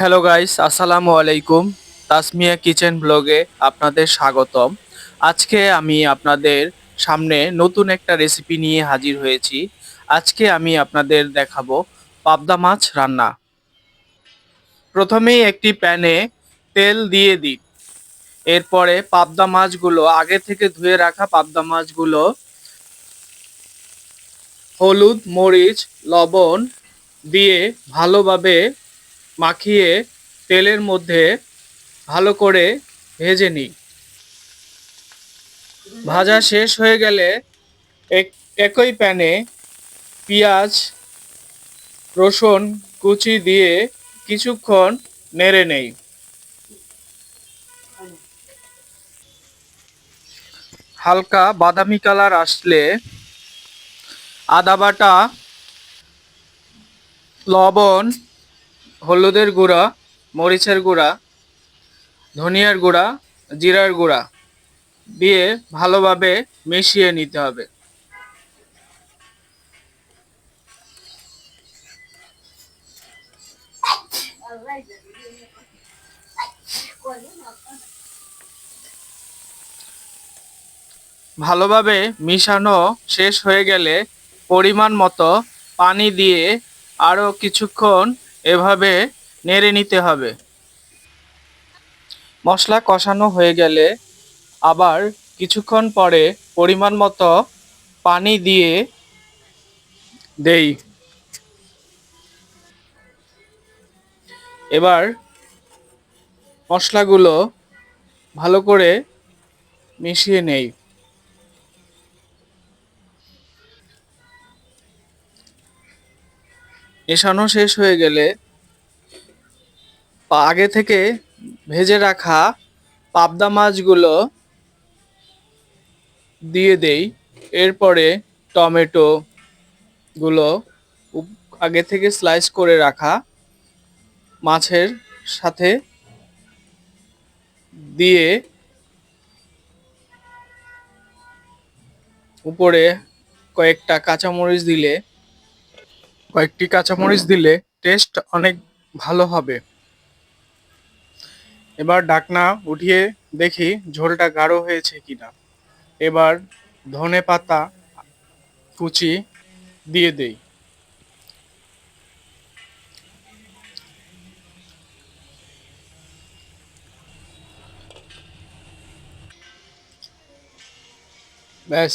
Hello guys আসসালামু আলাইকুম Tasmia kitchen ব্লগে আপনাদের স্বাগতম। আজকে আমি আপনাদের সামনে নতুন একটা রেসিপি নিয়ে হাজির হয়েছি। আজকে আমি আপনাদের দেখাবো পাবদা মাছ রান্না। প্রথমেই একটি প্যানে তেল দিয়ে দিন। এরপরে পাবদা মাছগুলো, আগে থেকে ধুয়ে রাখা পাবদা মাছগুলো, হলুদ, মরিচ, লবণ দিয়ে ভালোভাবে মাখিয়ে তেলের মধ্যে ভালো করে ভেজে নিই। ভাজা শেষ হয়ে গেলে এক- একই প্যানে পেঁয়াজ, রসুন কুচি দিয়ে কিছুক্ষণ নেড়ে নেই। হালকা বাদামি কালার আসলে আদা বাটা, লবণ হলুদের গুঁড়া, মরিচের গুঁড়া, ধনিয়ার গুঁড়া, জিরার গুঁড়া দিয়ে ভালোভাবে মিশিয়ে নিতে হবে। ভালোভাবে মিশানো শেষ হয়ে গেলে পরিমাণ মতো পানি দিয়ে আরও কিছুক্ষণ এভাবে নেড়ে নিতে হবে। মশলা কষানো হয়ে গেলে আবার কিছুক্ষণ পরে পরিমাণ মতো পানি দিয়ে দেই। এবার মশলাগুলো ভালো করে মিশিয়ে নেই। মেশানো শেষ হয়ে গেলে আগে থেকে ভেজে রাখা পাবদা মাছগুলো দিয়ে দেই। এরপরে টমেটো গুলো আগে থেকে স্লাইস করে রাখা মাছের সাথে দিয়ে উপরে কয়েকটা কাঁচামরিচ দিলে কয়েকটি কাঁচামরিচ দিলে টেস্ট অনেক ভালো হবে। এবার ডাকনা উঠিয়ে দেখি ঝোলটা গাঢ় হয়েছে কিনা। এবার ধনে পাতা, কুচি দিয়ে দেই। ব্যাস,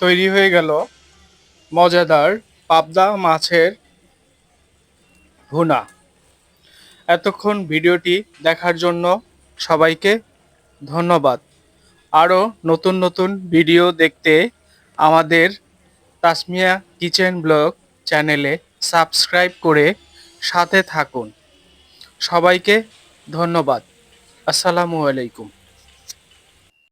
তৈরি হয়ে গেল মজাদার পাবদা মাছের ভুনা। এতক্ষণ ভিডিওটি দেখার জন্য সবাইকে ধন্যবাদ। আরও নতুন নতুন ভিডিও দেখতে আমাদের তাসমিয়া কিচেন ব্লগ চ্যানেলে সাবস্ক্রাইব করে সাথে থাকুন। সবাইকে ধন্যবাদ। আসসালামু আলাইকুম।